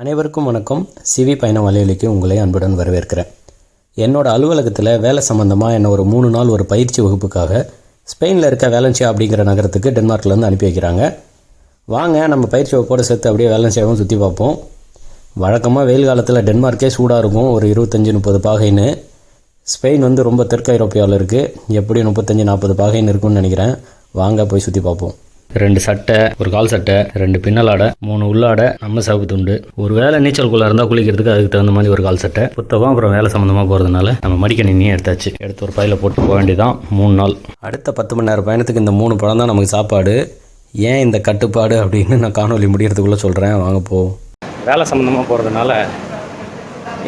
அனைவருக்கும் வணக்கம். சிவி பயண வலையொலிக்கு உங்களை அன்புடன் வரவேற்கிறேன். என்னோடய அலுவலகத்தில் வேலை சம்மந்தமாக என்னை ஒரு மூணு நாள் ஒரு பயிற்சி வகுப்புக்காக ஸ்பெயினில் இருக்க வேலன்சியா அப்படிங்கிற நகரத்துக்கு டென்மார்க்லேருந்து அனுப்பி வைக்கிறாங்க. வாங்க நம்ம பயிற்சி வகுப்போடு சேர்த்து அப்படியே வேலன்சியாவும் சுற்றி பார்ப்போம். வழக்கமாக வெயில் காலத்தில் டென்மார்க்கே சூடாக இருக்கும். ஒரு இருபத்தஞ்சி முப்பது பாகைன்னு. ஸ்பெயின் வந்து ரொம்ப தெற்கு ஐரோப்பியாவில் இருக்குது எப்படி முப்பத்தஞ்சு நாற்பது பாகைன்னு இருக்கும்னு நினைக்கிறேன். வாங்க போய் சுற்றி பார்ப்போம். ரெண்டு சட்டை ஒரு கால் சட்டை ரெண்டு பின்னலாடை மூணு உள்ளாடை நம்ம சவுப்பு துண்டு. ஒரு வேளை நீச்சலுக்குள்ளே இருந்தால் குளிக்கிறதுக்கு அதுக்கு தகுந்த மாதிரி ஒரு கால் சட்டை. புத்தகம் அப்புறம் வேலை சம்மந்தமாக போகிறதுனால நம்ம மடிக்கணினியும் எடுத்தாச்சு. எடுத்து ஒரு பையில போட்டு போக வேண்டியதான் மூணு நாள். அடுத்த பத்து மணி நேரம் பயணத்துக்கு இந்த மூணு பழம் தான் நமக்கு சாப்பாடு. ஏன் இந்த கட்டுப்பாடு அப்படின்னு நான் காணொலி முடிகிறதுக்குள்ளே சொல்கிறேன் வாங்க போ. வேலை சம்மந்தமாக போகிறதுனால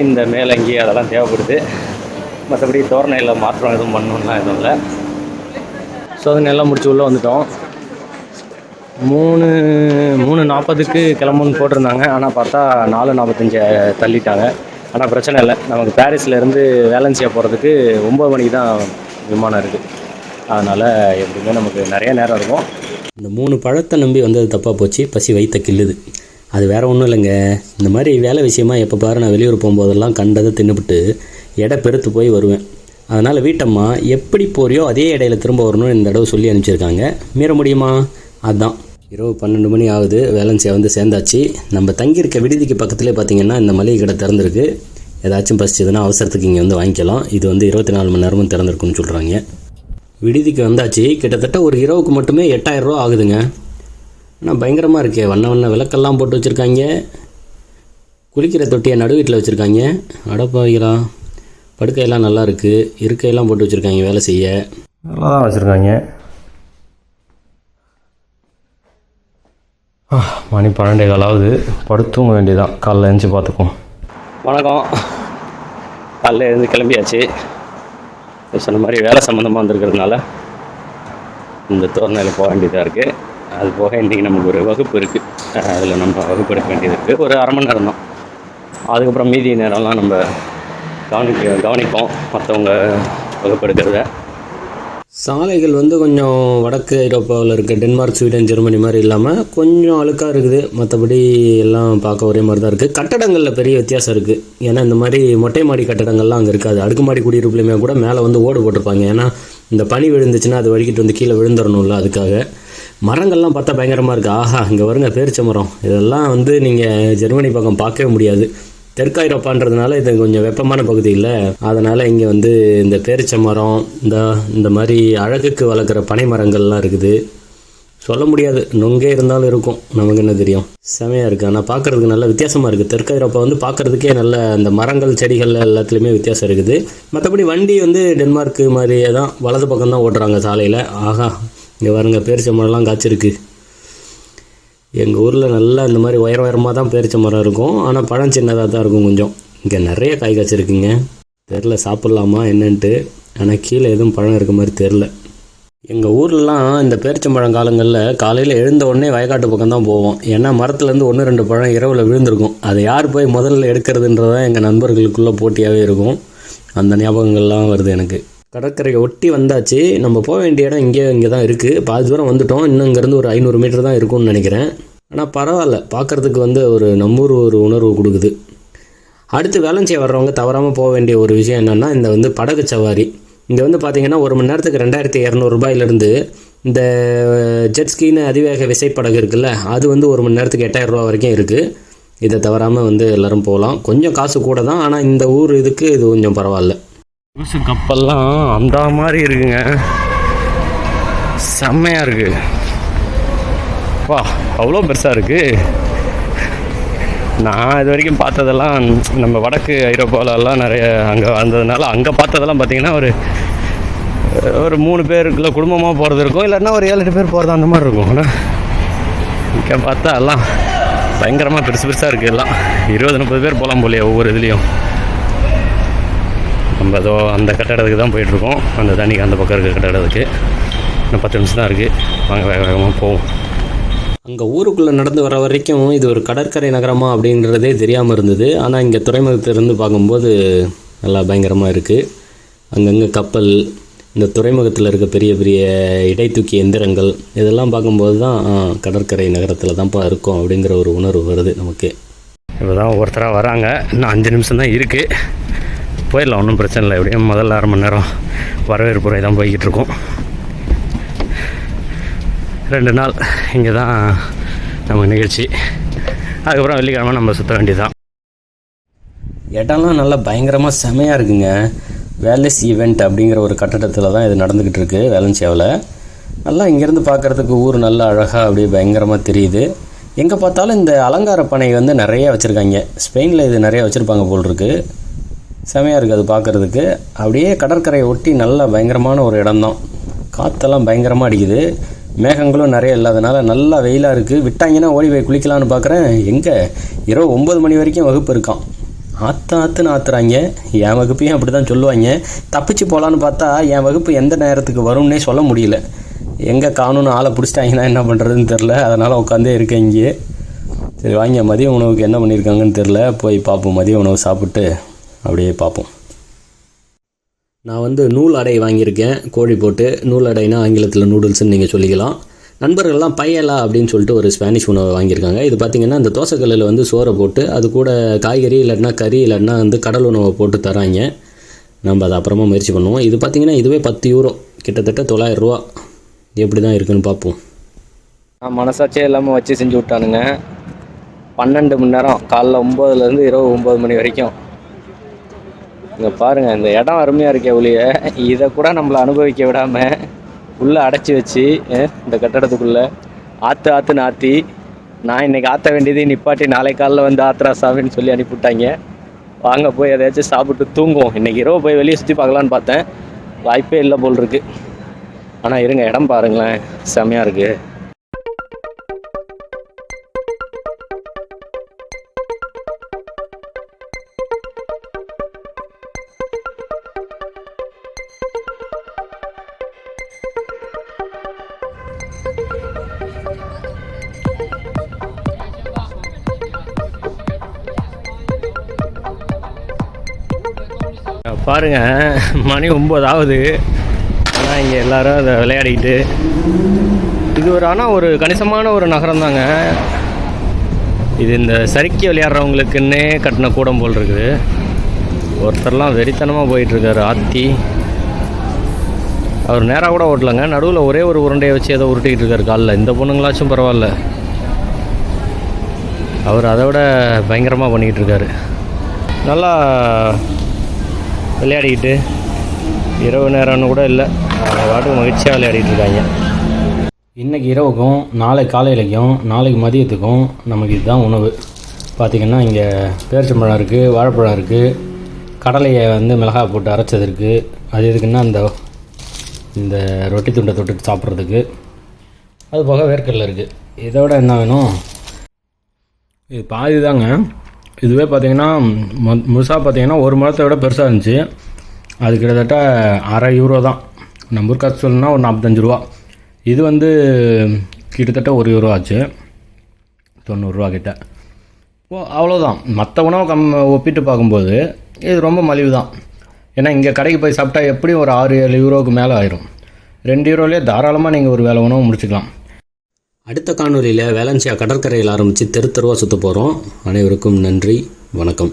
இந்த மேலங்கி அதெல்லாம் தேவைப்படுது. மற்றபடி தோரணையில் மாற்றம் எதுவும் பண்ணணும்லாம் எதுவும் இல்லை. சோதனை எல்லாம் முடிச்சு உள்ளே வந்துட்டோம். மூணு மூணு நாற்பதுக்கு கிளம்புன்னு போட்டிருந்தாங்க. ஆனால் பார்த்தா நாலு நாற்பத்தஞ்சு தள்ளிட்டாங்க. ஆனால் பிரச்சனை இல்லை. நமக்கு பாரிஸ்லேருந்து வேலன்சியா போகிறதுக்கு ஒம்பது மணிக்கு தான் விமானம் இருக்குது அதனால் எப்படியுமே நமக்கு நிறைய நேரம் இருக்கும். இந்த மூணு பழத்தை நம்பி வந்தது தப்பாக போச்சு. பசி வைத்த கில்லுது அது வேற ஒன்றும் இல்லைங்க. இந்த மாதிரி வேலை விஷயமா எப்போ பாரு நான் வெளியூர் போகும்போதெல்லாம் கண்டதை தின்னுபிட்டு எடை பெருத்து போய் வருவேன். அதனால் வீட்டம்மா எப்படி போறியோ அதே இடையில திரும்ப வரணும்னு இந்த தடவை சொல்லி அனுப்பிச்சிருக்காங்க. மீற முடியுமா? அதுதான் இரவு பன்னெண்டு மணி ஆகுது. வேலன்சியா வந்து சேர்ந்தாச்சு. நம்ம தங்கியிருக்க விடுதிக்கு பக்கத்துலேயே பார்த்தீங்கன்னா இந்த மளிகை கடை திறந்துருக்கு. ஏதாச்சும் பசிச்சதுன்னா அவசரத்துக்கு இங்கே வந்து வாங்கிக்கலாம். இது வந்து இருபத்தி நாலு மணி நேரமும் திறந்துருக்குன்னு சொல்கிறாங்க விடுதிக்கு வந்தாச்சு. கிட்டத்தட்ட ஒரு இரவுக்கு மட்டுமே எட்டாயிரம் ரூபா ஆகுதுங்க. ஆனால் பயங்கரமாக இருக்கே. வண்ண வண்ண விளக்கெல்லாம் போட்டு வச்சுருக்காங்க. குளிக்கிற தொட்டியை நடு வீட்டில் வச்சுருக்காங்க. அடப்பாவிகளா படுக்கையெல்லாம் நல்லா இருக்குது இருக்கையெல்லாம் போட்டு வச்சுருக்காங்க வேலை செய்ய. நல்லா தான் வச்சுருக்காங்க. மணி பன்னெண்டே காலாவது படுத்துங்க வேண்டியதான் காலைல எழுந்து பார்த்துக்குவோம். வணக்கம். காலைல எழுந்து கிளம்பியாச்சு. சொன்ன மாதிரி வேலை சம்மந்தமாக வந்திருக்கிறதுனால இந்த தோரணையில் போக வேண்டியதாக இருக்குது அது போக இன்றைக்கி நமக்கு ஒரு வகுப்பு இருக்குது அதில் நம்ம வகுப்பு எடுக்க வேண்டியது இருக்குது ஒரு அரை மணி நேரம் தான் அதுக்கப்புறம் மீதி நேரம்லாம் நம்ம கவனிக்க கவனிப்போம். மற்றவங்க வகுப்பு எடுக்கிறத சாலைகள் வந்து கொஞ்சம் வடக்கு ஐரோப்பாவில் இருக்க. டென்மார்க் ஸ்வீடன் ஜெர்மனி மாதிரி இல்லாமல் கொஞ்சம் அழுக்காக இருக்குது. மற்றபடி எல்லாம் பார்க்க ஒரே மாதிரி தான் இருக்குது கட்டடங்களில் பெரிய வித்தியாசம் இருக்குது ஏன்னா இந்த மாதிரி மொட்டை மாடி கட்டடங்கள்லாம் அங்கே இருக்காது. அடுக்குமாடி குடியிருப்புலையுமே கூட மேலே வந்து ஓடு போட்டிருப்பாங்க. ஏன்னா இந்த பனி விழுந்துச்சுன்னா அது வழிக்கிட்டு வந்து கீழே விழுந்துடணும்ல அதுக்காக. மரங்கள்லாம் பார்த்தா பயங்கரமாக இருக்குது ஆஹா இங்கே வருங்க பேரிச்ச மரம் இதெல்லாம் வந்து நீங்கள் ஜெர்மனி பக்கம் பார்க்கவே முடியாது. தெற்கு ஐரோப்பான்றதுனால இது கொஞ்சம் வெப்பமான பகுதி இல்லை. அதனால் இங்கே வந்து இந்த பேரிச்ச மரம் இந்த இந்த மாதிரி அழகுக்கு வளர்க்குற பனை மரங்கள்லாம் இருக்குது. சொல்ல முடியாது. நொங்கே இருந்தாலும் இருக்கும். நமக்கு என்ன தெரியும்? செமையாக இருக்குது ஆனால் பார்க்குறதுக்கு நல்ல வித்தியாசமாக இருக்குது தெற்கு ஐரோப்பா வந்து பார்க்குறதுக்கே நல்ல அந்த மரங்கள் செடிகள் எல்லாத்துலேயுமே வித்தியாசம் இருக்குது. மற்றபடி வண்டி வந்து டென்மார்க்கு மாதிரியே தான் வலது பக்கம் தான் ஓட்டுறாங்க சாலையில். ஆஹா இங்கே பாருங்க பேரிச்ச மரம்லாம் காய்ச்சிருக்கு. எங்கள் ஊரில் நல்லா இந்த மாதிரி உயர உயரமாக தான் பேரிச்ச மரம் இருக்கும். ஆனால் பழம் சின்னதாக தான் இருக்கும் கொஞ்சம். இங்கே நிறைய காய் காய்ச்சிருக்குங்க தெரில சாப்பிட்லாமா என்னன்ட்டு. ஆனால் கீழே எதுவும் பழம் இருக்க மாதிரி தெரில. எங்கள் ஊர்லலாம் இந்த பேரிச்சம்பழம் காலங்களில் காலையில் எழுந்த உடனே வயக்காட்டு பக்கம் தான் போவோம். ஏன்னா மரத்துலேருந்து ஒன்று ரெண்டு பழம் இரவில் விழுந்திருக்கும். அதை யார் போய் முதல்ல எடுக்கிறதுன்றதான் எங்கள் நண்பர்களுக்குள்ளே போட்டியாகவே இருக்கும். அந்த ஞாபகங்கள்லாம் வருது எனக்கு. கடற்கரையை ஒட்டி வந்தாச்சு. நம்ம போக வேண்டிய இடம் இங்கே இங்கே தான் இருக்குது பாதி தூரம் வந்துட்டோம். இன்னும் இங்கேருந்து ஒரு ஐநூறு மீட்டர் தான் இருக்கும்னு நினைக்கிறேன். ஆனால் பரவாயில்ல. பார்க்குறதுக்கு வந்து ஒரு நம்மூர் ஒரு உணர்வு கொடுக்குது. அடுத்து வேலன்சியா வர்றவங்க தவறாமல் போக வேண்டிய ஒரு விஷயம் என்னென்னா இந்த வந்து படகு சவாரி. இங்கே வந்து பார்த்தீங்கன்னா ஒரு மணி நேரத்துக்கு ரெண்டாயிரத்தி இரநூறுபாயிலேருந்து இந்த ஜெட்ஸ்கின்னு அதிவேக விசைப்படகு இருக்குல்ல அது வந்து ஒரு மணி நேரத்துக்கு எட்டாயிரரூபா வரைக்கும் இருக்குது இதை தவறாமல் வந்து எல்லோரும் போகலாம். கொஞ்சம் காசு கூட தான் ஆனால் இந்த ஊர் இதுக்கு இது கொஞ்சம் பரவாயில்ல. ஊசு கப்பல்லாம் அந்த மாதிரி இருக்குங்க. செம்மையாக இருக்கு. வா அவ்வளோ பெருசாக இருக்கு. நான் இது வரைக்கும் பார்த்ததெல்லாம் நம்ம வடக்கு ஐரோப்பாவிலலாம் நிறைய அங்கே வந்ததுனால அங்கே பார்த்ததெல்லாம் பார்த்தீங்கன்னா ஒரு ஒரு மூணு பேருக்குள்ள குடும்பமாக போகிறது இருக்கும். இல்லைன்னா ஒரு ஏழு எட்டு பேர் போகிறது அந்த மாதிரி இருக்கும். ஆனால் இங்கே பார்த்தா எல்லாம் பயங்கரமாக பெருசு பெருசாக இருக்குது எல்லாம். இருபது முப்பது பேர் போகலாம் போலையே ஒவ்வொரு இதுலேயும். நம்ம அதோ அந்த கட்டடத்துக்கு தான் போயிட்டுருக்கோம். அந்த தண்ணிக்கு அந்த பக்கம் இருக்க கட்டடத்துக்கு. இன்னும் பத்து நிமிஷம் தான் இருக்குது வாங்க வேக வேகமாக போவோம். அங்கே ஊருக்குள்ளே நடந்து வர வரைக்கும் இது ஒரு கடற்கரை நகரமா அப்படின்றதே தெரியாமல் இருந்தது. ஆனால் இங்கே துறைமுகத்திலிருந்து பார்க்கும்போது நல்லா பயங்கரமாக இருக்குது அங்கங்கே கப்பல் இந்த துறைமுகத்தில் இருக்க பெரிய பெரிய இடைத்தூக்கி எந்திரங்கள் இதெல்லாம் பார்க்கும்போது தான் கடற்கரை நகரத்தில் தான்ப்பா இருக்கோம் அப்படிங்கிற ஒரு உணர்வு வருது நமக்கு. இப்போ தான் ஒருத்தராக வராங்க. இன்னும் அஞ்சு நிமிஷம் தான் இருக்குது போயிடலாம் ஒன்றும் பிரச்சனை இல்லை. எப்படியும் முதல்ல அரை மணி நேரம் வரவேற்புரை தான் போய்கிட்டு இருக்கோம் ரெண்டு நாள் இங்கே தான் நம்ம நிகழ்ச்சி. அதுக்கப்புறம் வெள்ளிக்கிழமை நம்ம சுற்ற வேண்டியதுதான். இடம்லாம் நல்லா பயங்கரமாக செமையாக இருக்குங்க. வேலஸ் ஈவெண்ட் அப்படிங்கிற ஒரு கட்டடத்தில் தான் இது நடந்துக்கிட்டு இருக்கு வேலன்சியாவில் நல்லா இங்கேருந்து பார்க்குறதுக்கு ஊர் நல்லா அழகாக அப்படியே பயங்கரமாக தெரியுது. எங்கே பார்த்தாலும் இந்த அலங்கார பனை வந்து நிறைய வச்சுருக்காங்க. ஸ்பெயினில் இது நிறைய வச்சுருப்பாங்க போல் இருக்குது செமையாக இருக்குது அது பார்க்குறதுக்கு அப்படியே கடற்கரையை ஒட்டி நல்லா பயங்கரமான ஒரு இடம்தான். காற்றெல்லாம் பயங்கரமாக அடிக்குது. மேகங்களும் நிறைய இல்லாதனால நல்லா வெயிலாக இருக்குது விட்டாங்கன்னா ஓடி போய் குளிக்கலான்னு பார்க்குறேன் எங்கே? இரவு ஒம்பது மணி வரைக்கும் வகுப்பு இருக்கான் ஆற்று ஆற்றுன்னு ஆத்துறாங்க. என் வகுப்பையும் அப்படி தான் சொல்லுவாங்க. தப்பிச்சு போகலான்னு பார்த்தா என் வகுப்பு எந்த நேரத்துக்கு வரும்னே சொல்ல முடியல. எங்கே காணும்னு ஆளை பிடிச்சிட்டாங்கன்னா என்ன பண்ணுறதுன்னு தெரில அதனால் உட்காந்தே இருக்கேன் இங்கே சரி வாங்க மதிய உணவுக்கு என்ன பண்ணியிருக்காங்கன்னு தெரில போய் பார்ப்போம். மதிய உணவு சாப்பிட்டு. அப்படியே பார்ப்போம். நான் வந்து நூல் அடை வாங்கியிருக்கேன். கோழி போட்டு நூல் அடைனா ஆங்கிலத்தில் நூடுல்ஸ்னு நீங்கள் சொல்லிக்கலாம். நண்பர்கள்லாம் பையலா அப்படின்னு சொல்லிட்டு ஒரு ஸ்பானிஷ் உணவை வாங்கியிருக்காங்க. இது பார்த்தீங்கன்னா இந்த தோசைக்கல்லில் வந்து சோறை போட்டு அது கூட காய்கறி இல்லைன்னா கறி இல்லைன்னா வந்து கடல் உணவை போட்டு தராங்க. நம்ம அதை அப்புறமா முயற்சி பண்ணுவோம். இது பார்த்தீங்கன்னா இதுவே பத்து யூரோ. கிட்டத்தட்ட தொள்ளாயிரம் ரூபா. எப்படி தான் இருக்குன்னு பார்ப்போம். நான் மனசாட்சியே இல்லாமல் வச்சு செஞ்சு விட்டானுங்க. பன்னெண்டு மணி நேரம் காலைல ஒம்போதுலேருந்து இரவு ஒம்பது மணி வரைக்கும். இங்கே பாருங்கள் இந்த இடம் அருமையாக இருக்கே ஒழிய. இதை கூட நம்மளை அனுபவிக்க விடாமல் உள்ளே அடைச்சி வச்சு இந்த கட்டடத்துக்குள்ளே ஆற்று ஆற்றுன்னு ஆற்றி நான் இன்னைக்கு ஆற்ற வேண்டியது நிப்பாட்டி நாளை காலையில் வந்து ஆத்ரா சாமின்னு சொல்லி அனுப்பிவிட்டாங்க. வாங்க போய் எதாச்சும் சாப்பிட்டு தூங்குவோம். இன்றைக்கி இரவு போய் வெளியே சுற்றி பார்க்கலான்னு பார்த்தேன். வாய்ப்பே இல்லை போல் இருக்குது ஆனால் இருங்க இடம் பாருங்களேன். செம்மையாக இருக்குது பாருங்க மணி ஒம்பது ஆகுது. ஆனால் இங்கே எல்லோரும் அதை விளையாடிக்கிட்டு. இது ஒரு ஆனால் ஒரு கணிசமான ஒரு நகரம் தாங்க இது இந்த சறுக்கி விளையாடுறவங்களுக்குன்னே கட்டின கூடம் போல் இருக்குது. ஒருத்தர்லாம் வெறித்தனமாக போயிட்டுருக்காரு ஆத்தி. அவர் நேராக கூட ஓட்டலங்க. நடுவில் ஒரே ஒரு உருண்டையை வச்சு ஏதோ உருட்டிக்கிட்டு இருக்காரு காலில். இந்த பொண்ணுங்களாச்சும் பரவாயில்ல. அவர் அதை விட பயங்கரமாக பண்ணிக்கிட்டு இருக்காரு. நல்லா விளையாடிக்கிட்டு இரவு நேரம்னு கூட இல்லை. அவங்க பாட்டுக்கு மகிழ்ச்சியாக விளையாடிட்டு இருக்காங்க. இன்றைக்கி இரவுக்கும் நாளை காலையிலைக்கும் நாளைக்கு மதியத்துக்கும் நமக்கு இதுதான் உணவு. பார்த்திங்கன்னா இங்கே பேரிச்சம்பழம் இருக்குது வாழைப்பழம் இருக்குது கடலையை வந்து மிளகாய் போட்டு அரைச்சது இருக்குது அது எதுக்குன்னா இந்த இந்த ரொட்டி துண்டை தொட்டு சாப்பிட்றதுக்கு. அது போக வேர்க்கடலை இருக்குது இதோட என்ன வேணும்? இது பாதி தாங்க இதுவே பார்த்தீங்கன்னா மொ முழுசாக பார்த்தீங்கன்னா ஒரு மரத்தை விட பெருசாக இருந்துச்சு. அது கிட்டத்தட்ட அரை யூரோ தான். நம்ம ஊர் காசு சொல்லணும்னா ஒரு நாற்பத்தஞ்சு ரூபா. இது வந்து கிட்டத்தட்ட ஒரு யூரோ ஆச்சு. தொண்ணூறுரூவா கிட்ட. ஓ அவ்வளோதான் மற்ற உணவை கம் ஒப்பிட்டு பார்க்கும்போது இது ரொம்ப மலிவு தான். ஏன்னா இங்கே கடைக்கு போய் சாப்பிட்டா எப்படியும் ஒரு ஆறு ஏழு யூரோவுக்கு மேலே ஆயிரும். ரெண்டு யூரோலேயே தாராளமாக நீங்கள் ஒரு வேலை உணவு முடிச்சுக்கலாம். அடுத்த காணொலியில் வேலன்சியா கடற்கரையில் ஆரம்பித்து தெரு தெருவாக சுற்ற போகிறோம் அனைவருக்கும் நன்றி. வணக்கம்.